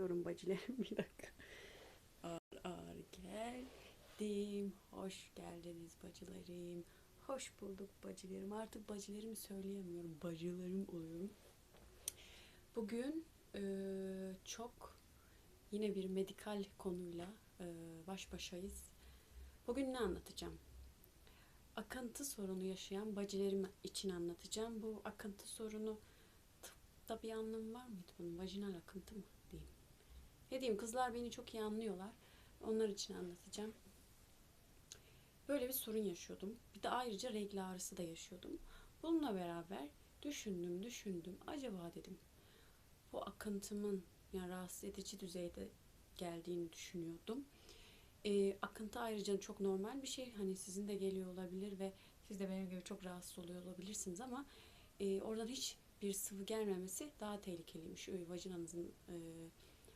Geliyorum bacılarım bir dakika. Ağır ağır geldim. Hoş geldiniz bacılarım. Hoş bulduk bacılarım. Artık bacılarımı söyleyemiyorum. Bacılarım oluyorum. Bugün eee, çok yine bir medikal konuyla eee, baş başayız. Bugün ne anlatacağım? Akıntı sorunu yaşayan bacılarım için anlatacağım. Bu akıntı sorunu tıpta bir anlamı var mıydı bunun? Vajinal akıntı mı diyeyim? Ne diyeyim kızlar beni çok iyi anlıyorlar. Onlar için anlatacağım. Böyle bir sorun yaşıyordum. Bir de ayrıca regl ağrısı da yaşıyordum. Bununla beraber düşündüm, düşündüm. Acaba dedim bu akıntımın yani rahatsız edici düzeyde geldiğini düşünüyordum. Ee, akıntı ayrıca çok normal bir şey. Hani sizin de geliyor olabilir ve siz de benim gibi çok rahatsız oluyor olabilirsiniz ama e, oradan hiç bir sıvı gelmemesi daha tehlikeliymiş. Vajinanızın e,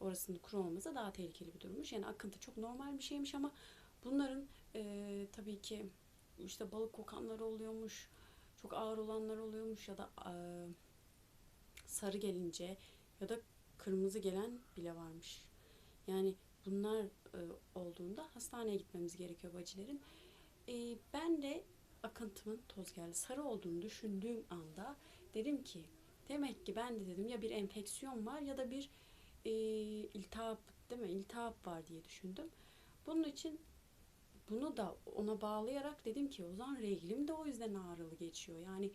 orasının kuru olması daha tehlikeli bir durummuş. Yani akıntı çok normal bir şeymiş ama bunların e, tabii ki işte balık kokanlar oluyormuş, çok ağır olanlar oluyormuş ya da e, sarı gelince ya da kırmızı gelen bile varmış. Yani bunlar e, olduğunda hastaneye gitmemiz gerekiyor bacıların. E, ben de akıntımın toz geldi. Sarı olduğunu düşündüğüm anda dedim ki demek ki ben de dedim ya bir enfeksiyon var ya da bir e, iltihap değil mi? İltihap var diye düşündüm. Bunun için bunu da ona bağlayarak dedim ki o zaman reglim de o yüzden ağrılı geçiyor. Yani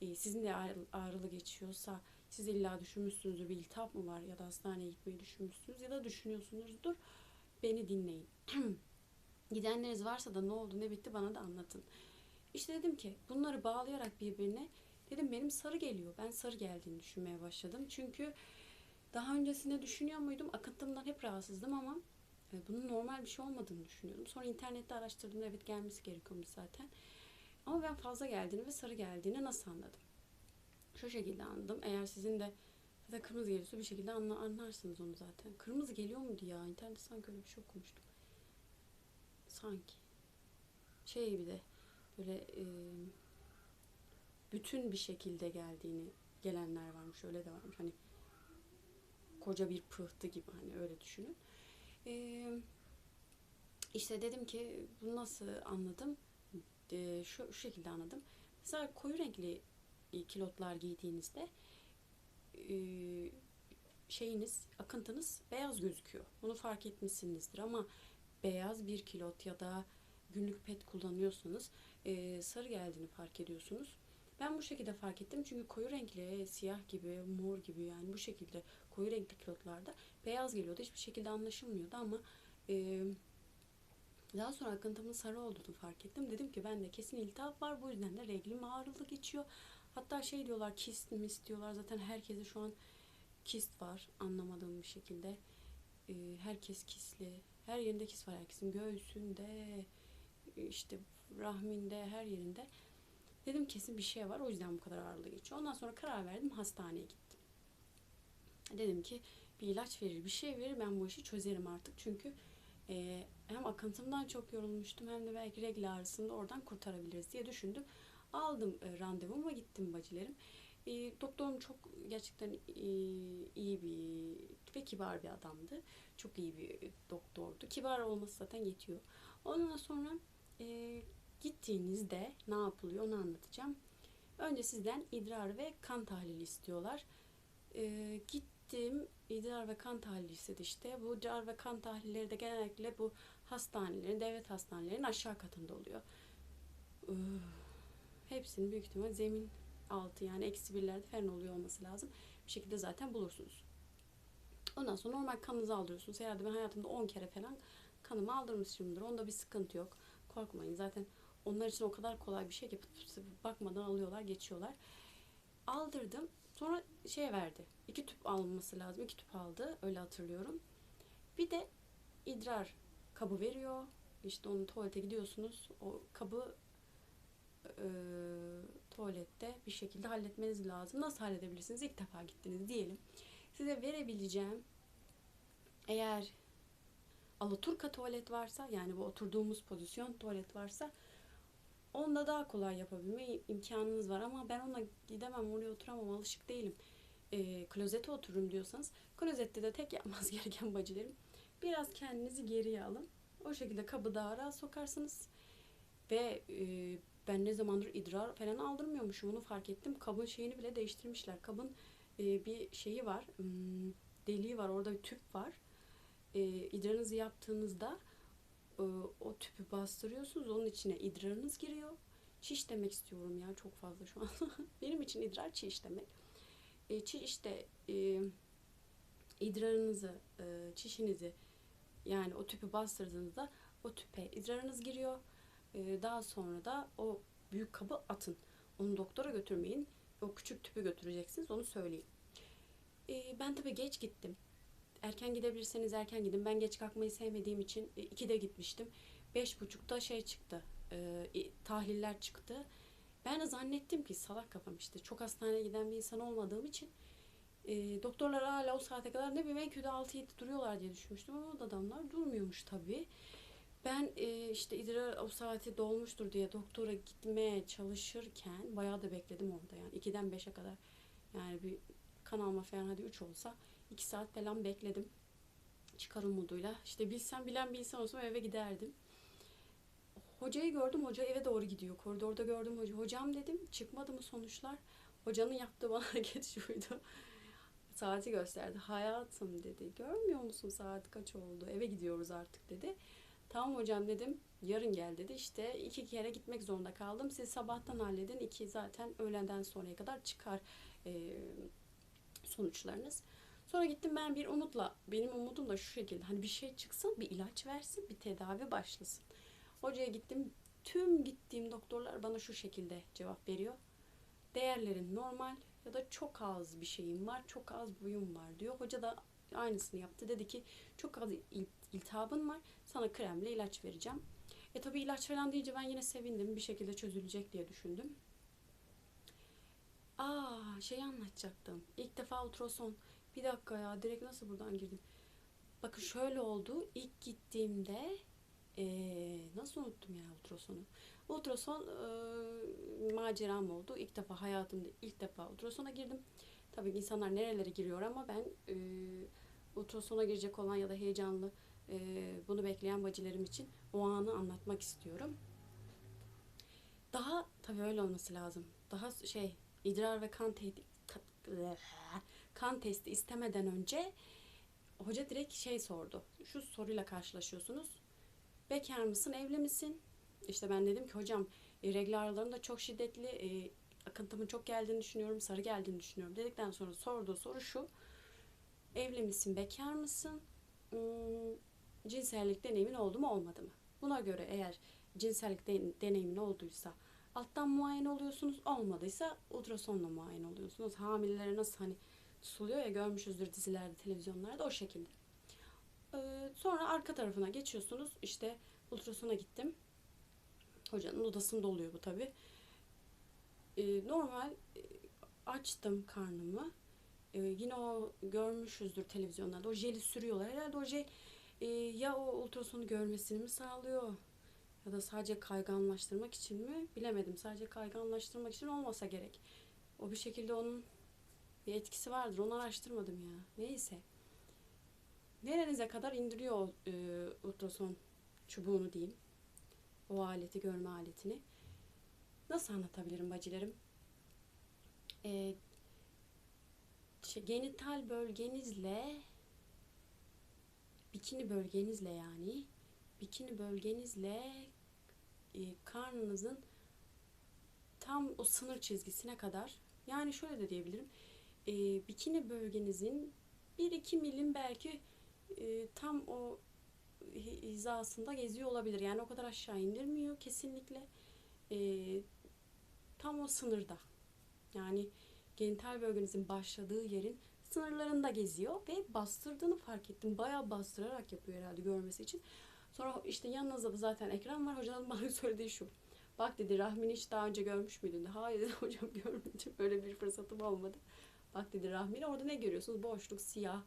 e, sizin de ağrı- ağrılı geçiyorsa siz illa düşünmüşsünüzdür bir iltihap mı var ya da hastaneye gitmeyi düşünmüşsünüz ya da düşünüyorsunuzdur. Beni dinleyin. Gidenleriniz varsa da ne oldu ne bitti bana da anlatın. İşte dedim ki bunları bağlayarak birbirine dedim benim sarı geliyor. Ben sarı geldiğini düşünmeye başladım. Çünkü daha öncesinde düşünüyor muydum? Akıntımdan hep rahatsızdım ama e, bunun normal bir şey olmadığını düşünüyordum. Sonra internette araştırdım. Evet gelmesi gerekiyormuş zaten. Ama ben fazla geldiğini ve sarı geldiğini nasıl anladım? Şu şekilde anladım. Eğer sizin de da kırmızı geliyorsa bir şekilde anla, anlarsınız onu zaten. Kırmızı geliyor muydu ya? İnternette sanki öyle bir şey okumuştum. Sanki. Şey bir de böyle e, bütün bir şekilde geldiğini gelenler varmış. Öyle de varmış. Hani koca bir pıhtı gibi hani öyle düşünün. Ee, işte dedim ki bunu nasıl anladım? Ee, şu, şu şekilde anladım. Mesela koyu renkli e, kilotlar giydiğinizde e, şeyiniz, akıntınız beyaz gözüküyor. Bunu fark etmişsinizdir ama beyaz bir kilot ya da günlük pet kullanıyorsanız e, sarı geldiğini fark ediyorsunuz. Ben bu şekilde fark ettim çünkü koyu renkli, siyah gibi, mor gibi yani bu şekilde koyu renkli kilotlarda beyaz geliyordu. Hiçbir şekilde anlaşılmıyordu ama e, daha sonra akıntımın sarı olduğunu fark ettim. Dedim ki bende kesin iltihap var. Bu yüzden de reglim ağrılı geçiyor. Hatta şey diyorlar kist mi istiyorlar. Zaten herkese şu an kist var anlamadığım bir şekilde. E, herkes kistli. Her yerinde kist var herkesin. Göğsünde, işte rahminde, her yerinde. Dedim kesin bir şey var. O yüzden bu kadar ağırlığı geçiyor. Ondan sonra karar verdim. Hastaneye gittim. Dedim ki bir ilaç verir, bir şey verir. Ben bu işi çözerim artık. Çünkü e, hem akıntımdan çok yorulmuştum hem de belki regl ağrısını da oradan kurtarabiliriz diye düşündüm. Aldım e, randevumu ve gittim bacılarım. E, doktorum çok gerçekten e, iyi bir ve kibar bir adamdı. Çok iyi bir doktordu. Kibar olması zaten yetiyor. Ondan sonra e, gittiğinizde ne yapılıyor onu anlatacağım. Önce sizden idrar ve kan tahlili istiyorlar. E, gittim idrar ve kan tahlili istedi işte. Bu idrar ve kan tahlilleri de genellikle bu hastanelerin, devlet hastanelerinin aşağı katında oluyor. Üf, Hepsinin büyük ihtimal zemin altı yani eksi birlerde falan oluyor olması lazım. Bir şekilde zaten bulursunuz. Ondan sonra normal kanınızı aldırıyorsunuz. Herhalde ben hayatımda 10 kere falan kanımı aldırmışımdır. Onda bir sıkıntı yok. Korkmayın. Zaten onlar için o kadar kolay bir şey ki bakmadan alıyorlar, geçiyorlar. Aldırdım. Sonra şey verdi. İki tüp alması lazım. İki tüp aldı. Öyle hatırlıyorum. Bir de idrar kabı veriyor. İşte onu tuvalete gidiyorsunuz. O kabı e, tuvalette bir şekilde halletmeniz lazım. Nasıl halledebilirsiniz? İlk defa gittiniz diyelim. Size verebileceğim eğer alaturka tuvalet varsa yani bu oturduğumuz pozisyon tuvalet varsa onda daha kolay yapabilme imkanınız var ama ben ona gidemem oraya oturamam alışık değilim. e, klozete otururum diyorsanız klozette de tek yapmanız gereken bacılarım biraz kendinizi geriye alın. O şekilde kabı daha rahat sokarsınız. Ve e, ben ne zamandır idrar falan aldırmıyormuşum onu fark ettim. Kabın şeyini bile değiştirmişler. Kabın e, bir şeyi var. hmm, deliği var. Orada bir tüp var. E, idrarınızı yaptığınızda o tüpü bastırıyorsunuz. Onun içine idrarınız giriyor. Çiş demek istiyorum ya çok fazla şu an. Benim için idrar çiş demek. E, çiş de e, idrarınızı, e, çişinizi yani o tüpü bastırdığınızda o tüpe idrarınız giriyor. E, daha sonra da o büyük kabı atın. Onu doktora götürmeyin. O küçük tüpü götüreceksiniz onu söyleyeyim. E, ben tabii geç gittim. Erken gidebilirseniz erken gidin. Ben geç kalkmayı sevmediğim için e, 2'de gitmiştim. Beş buçukta şey çıktı. E, tahliller çıktı. Ben de zannettim ki salak kafam işte. Çok hastaneye giden bir insan olmadığım için e, doktorlar hala o saate kadar ne bileyim en kötü 6-7 duruyorlar diye düşünmüştüm ama o adamlar durmuyormuş tabii. Ben e, işte idrar o saati dolmuştur diye doktora gitmeye çalışırken bayağı da bekledim orada yani 2'den 5'e kadar yani bir kan alma falan hadi 3 olsa 2 saat falan bekledim. Çıkar umuduyla. İşte bilsem bilen bir insan olsam eve giderdim. Hocayı gördüm. Hoca eve doğru gidiyor. Koridorda gördüm hoca. Hocam dedim. Çıkmadı mı sonuçlar? Hocanın yaptığı bana hareket şuydu. Saati gösterdi. Hayatım dedi. Görmüyor musun saat kaç oldu? Eve gidiyoruz artık dedi. Tamam hocam dedim. Yarın gel dedi. İşte iki kere gitmek zorunda kaldım. Siz sabahtan halledin. İki zaten öğlenden sonraya kadar çıkar e, sonuçlarınız. Sonra gittim ben bir umutla. Benim umudum da şu şekilde. Hani bir şey çıksın, bir ilaç versin, bir tedavi başlasın. Hocaya gittim. Tüm gittiğim doktorlar bana şu şekilde cevap veriyor. Değerlerin normal ya da çok az bir şeyim var, çok az buyum var diyor. Hoca da aynısını yaptı. Dedi ki çok az il- iltihabın var. Sana kremle ilaç vereceğim. E tabi ilaç falan deyince ben yine sevindim. Bir şekilde çözülecek diye düşündüm. Aa şey anlatacaktım. İlk defa ultrason. Bir dakika ya direkt nasıl buradan girdim? Bakın şöyle oldu. İlk gittiğimde eee, nasıl unuttum ya ultrasonu? Ultrason eee, maceram oldu. İlk defa hayatımda ilk defa ultrasona girdim. Tabii insanlar nerelere giriyor ama ben eee ultrasona girecek olan ya da heyecanlı eee, bunu bekleyen bacılarım için o anı anlatmak istiyorum. Daha tabii öyle olması lazım. Daha şey idrar ve kan te- ka- kan testi istemeden önce hoca direkt şey sordu. Şu soruyla karşılaşıyorsunuz. Bekar mısın, evli misin? İşte ben dedim ki hocam e, regl ağrılarım çok şiddetli, e, akıntımın çok geldiğini düşünüyorum, sarı geldiğini düşünüyorum dedikten sonra sorduğu soru şu. Evli misin, bekar mısın? Hmm, cinsellik deneyimin oldu mu, olmadı mı? Buna göre eğer cinsellik de- deneyimin olduysa alttan muayene oluyorsunuz, olmadıysa ultrasonla muayene oluyorsunuz. Hamilelere nasıl hani tutuluyor ya görmüşüzdür dizilerde, televizyonlarda o şekilde. Ee, sonra arka tarafına geçiyorsunuz. İşte ultrasona gittim. Hocanın odasında oluyor bu tabi. normal e, açtım karnımı. Ee, yine o görmüşüzdür televizyonlarda. O jeli sürüyorlar. Herhalde o jel e, ya o ultrasonu görmesini mi sağlıyor ya da sadece kayganlaştırmak için mi bilemedim. Sadece kayganlaştırmak için olmasa gerek. O bir şekilde onun bir etkisi vardır. Onu araştırmadım ya. Neyse. Nerenize kadar indiriyor e, ultrason çubuğunu diyeyim. O aleti, görme aletini. Nasıl anlatabilirim bacılarım? E, şey, genital bölgenizle bikini bölgenizle yani bikini bölgenizle e, karnınızın tam o sınır çizgisine kadar yani şöyle de diyebilirim e, bikini bölgenizin 1-2 milim belki e, tam o hi- hizasında geziyor olabilir. Yani o kadar aşağı indirmiyor kesinlikle. E, tam o sınırda. Yani genital bölgenizin başladığı yerin sınırlarında geziyor ve bastırdığını fark ettim. Bayağı bastırarak yapıyor herhalde görmesi için. Sonra işte yanınızda da zaten ekran var. Hocanın bana söylediği şu. Bak dedi rahmini hiç daha önce görmüş müydün? Hayır dedim hocam görmedim. Öyle bir fırsatım olmadı. Bak dedi rahmini. Orada ne görüyorsunuz? Boşluk, siyah,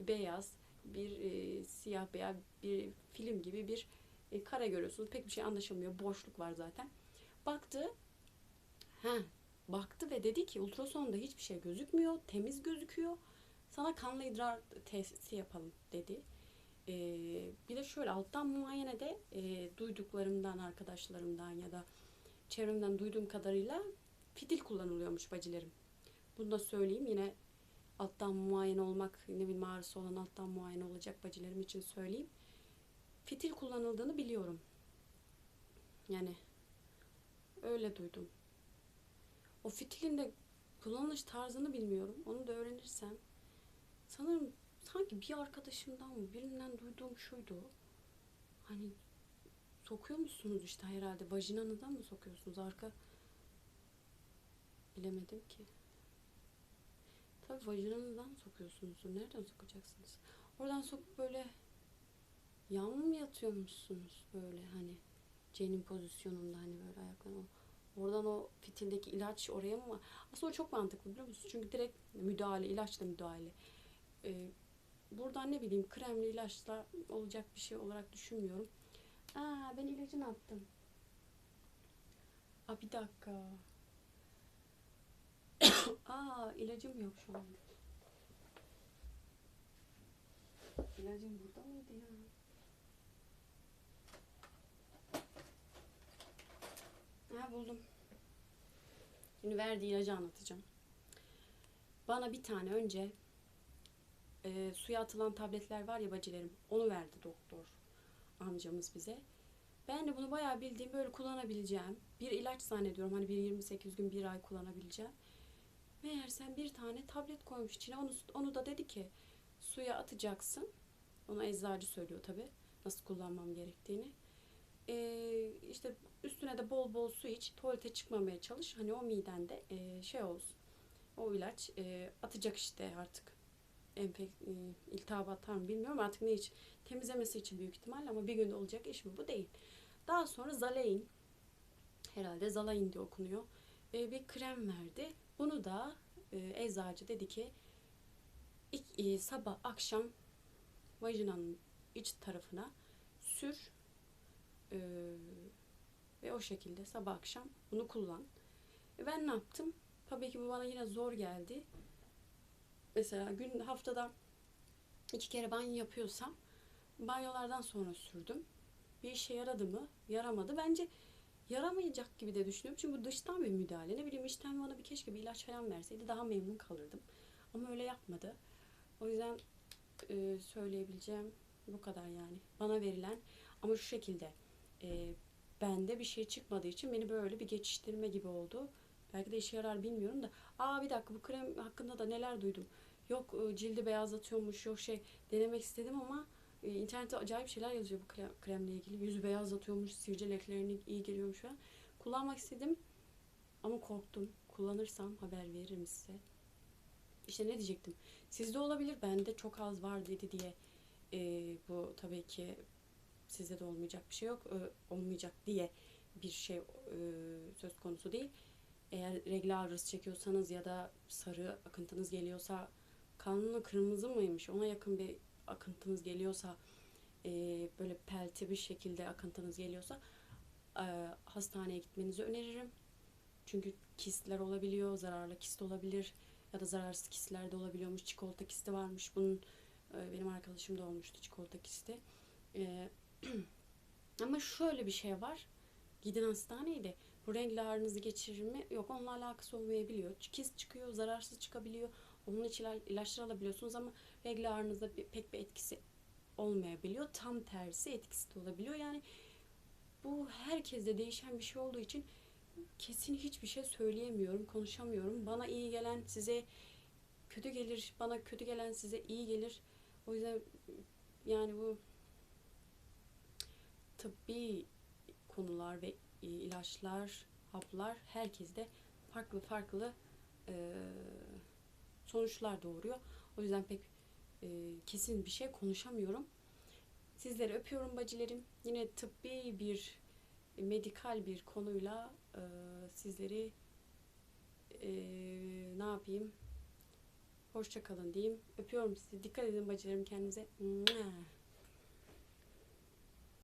beyaz, bir e, siyah beyaz bir film gibi bir e, kare görüyorsunuz. Pek bir şey anlaşılmıyor. Boşluk var zaten. Baktı. Ha, baktı ve dedi ki ultrasonda hiçbir şey gözükmüyor, temiz gözüküyor. Sana kanlı idrar testi yapalım dedi. Ee, bir de şöyle alttan muayenede e, duyduklarımdan, arkadaşlarımdan ya da çevremden duyduğum kadarıyla fitil kullanılıyormuş bacılarım. Bunu da söyleyeyim yine alttan muayene olmak, ne bileyim ağrısı olan alttan muayene olacak bacılarım için söyleyeyim. Fitil kullanıldığını biliyorum. Yani öyle duydum. O fitilin de kullanılış tarzını bilmiyorum. Onu da öğrenirsem sanırım sanki bir arkadaşımdan mı birinden duyduğum şuydu. Hani sokuyor musunuz işte herhalde vajinanıdan mı sokuyorsunuz arka bilemedim ki. Tabii vajinanızdan sokuyorsunuz. Nereden sokacaksınız? Oradan sokup böyle yan mı yatıyormuşsunuz böyle hani cenin pozisyonunda hani böyle ayaklarını Oradan o fitildeki ilaç oraya mı? Aslında o çok mantıklı biliyor musunuz? Çünkü direkt müdahale, ilaçla müdahale. Ee, buradan ne bileyim kremli ilaçla olacak bir şey olarak düşünmüyorum. Aa ben ilacını attım. Aa bir dakika. Aa ilacım yok şu an. İlacım burada mıydı ya? Ha buldum. Şimdi verdiği ilacı anlatacağım. Bana bir tane önce e, suya atılan tabletler var ya bacılarım. Onu verdi doktor amcamız bize. Ben de bunu bayağı bildiğim böyle kullanabileceğim bir ilaç zannediyorum. Hani bir 28 gün bir ay kullanabileceğim. Meğersem bir tane tablet koymuş içine. Onu, onu da dedi ki suya atacaksın. Ona eczacı söylüyor tabi nasıl kullanmam gerektiğini. Ee, işte üstüne de bol bol su iç. Tuvalete çıkmamaya çalış. Hani o midende e, şey olsun. O ilaç e, atacak işte artık. Enfek, e, iltihap atar mı bilmiyorum artık ne için. Temizlemesi için büyük ihtimal ama bir günde olacak iş mi bu değil. Daha sonra Zalein herhalde Zalain diye okunuyor. E, bir krem verdi. Bunu da e, eczacı dedi ki ilk, e, sabah akşam vajinanın iç tarafına sür e, ve o şekilde sabah akşam bunu kullan. E, ben ne yaptım? Tabii ki bu bana yine zor geldi. Mesela gün haftada iki kere banyo yapıyorsam banyolardan sonra sürdüm. Bir işe yaradı mı? Yaramadı. Bence yaramayacak gibi de düşünüyorum. Çünkü bu dıştan bir müdahale. Ne bileyim içten bana bir keşke bir ilaç falan verseydi daha memnun kalırdım. Ama öyle yapmadı. O yüzden e, söyleyebileceğim bu kadar yani. Bana verilen ama şu şekilde e, bende bir şey çıkmadığı için beni böyle bir geçiştirme gibi oldu. Belki de işe yarar bilmiyorum da. Aa bir dakika bu krem hakkında da neler duydum. Yok e, cildi beyazlatıyormuş, yok şey denemek istedim ama e, internette acayip şeyler yazıyor bu krem, kremle ilgili. Yüzü beyazlatıyormuş, sivilce lekelerine iyi geliyormuş falan. Kullanmak istedim ama korktum. Kullanırsam haber veririm size. İşte ne diyecektim. Sizde olabilir, bende çok az var dedi diye. E, bu tabii ki sizde de olmayacak bir şey yok. E, olmayacak diye bir şey e, söz konusu değil. Eğer regl ağrısı çekiyorsanız ya da sarı akıntınız geliyorsa kanlı kırmızı mıymış ona yakın bir akıntınız geliyorsa e, böyle pelti bir şekilde akıntınız geliyorsa e, hastaneye gitmenizi öneririm. Çünkü kistler olabiliyor, zararlı kist olabilir ya da zararsız kistler de olabiliyormuş. Çikolata kisti varmış. Bunun e, benim arkadaşım da olmuştu çikolata kisti. E, ama şöyle bir şey var. Gidin hastaneye de bu renkli ağrınızı geçirir mi? Yok onunla alakası olmayabiliyor. Kist çıkıyor, zararsız çıkabiliyor. Onun için ilaçlar alabiliyorsunuz ama regl ağrınızda pek bir etkisi olmayabiliyor. Tam tersi etkisi de olabiliyor. Yani bu herkeste değişen bir şey olduğu için kesin hiçbir şey söyleyemiyorum, konuşamıyorum. Bana iyi gelen size kötü gelir, bana kötü gelen size iyi gelir. O yüzden yani bu tıbbi konular ve ilaçlar, haplar herkeste farklı farklı e, sonuçlar doğuruyor. O yüzden pek e, kesin bir şey konuşamıyorum. Sizleri öpüyorum bacılarım. Yine tıbbi bir, medikal bir konuyla e, sizleri e, ne yapayım? Hoşça kalın diyeyim. Öpüyorum sizi. Dikkat edin bacılarım kendinize.